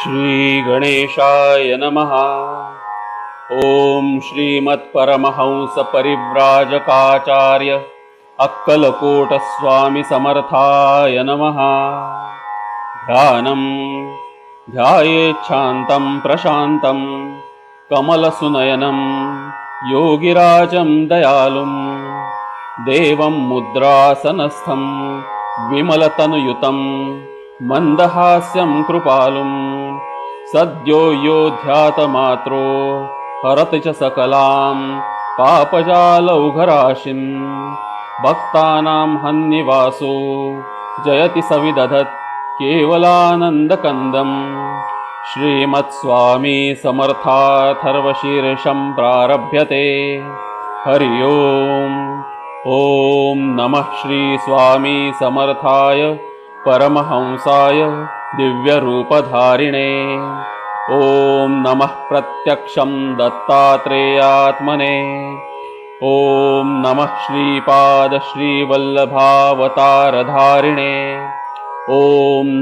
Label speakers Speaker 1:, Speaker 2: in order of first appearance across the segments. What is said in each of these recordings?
Speaker 1: श्रीगणेशाय नमः। ॐ श्रीमत्परमहंसपरिव्राजकाचार्य अक्कलकोटस्वामिसमर्थाय नमः। ध्यानं ध्यायेच्छान्तं प्रशान्तं कमलसुनयनं योगिराजं दयालुं देवं मुद्रासनस्थं विमलतनुयुतं मन्दहास्यं कृपालुं सद्यो योऽध्यातमात्रो हरति च सकलां पापजालौघराशिं। भक्तानां हन्निवासो जयति सविदधत् केवलानन्दकन्दम्। श्रीमत्स्वामी समर्थाथर्वशीर्षं प्रारभ्यते। हरि ओम् ॐ नमः श्रीस्वामी समर्थाय परमहंसाय दिव्यरूपधारिणे। ॐ नमः प्रत्यक्षं दत्तात्रेयात्मने। ॐ नमः श्रीपादश्रीवल्लभावतारधारिणे ॐ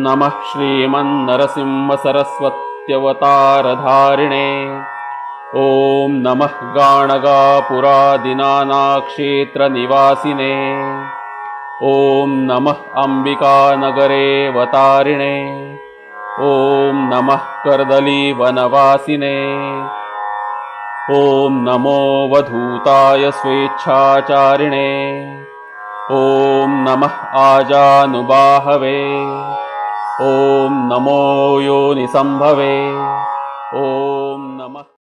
Speaker 1: नमः श्रीमन्नरसिंहसरस्वत्यवतारधारिणे। ॐ नमः गाणगापुरादिनानाक्षेत्रनिवासिने ॐ नमः अम्बिकानगरेऽवतारिणे ॐ नमः कर्दलीवनवासिने। ॐ नमो वधूताय स्वेच्छाचारिणे। ॐ नमः आजानुबाहवे। ॐ नमो योनिसम्भवे ॐ नमः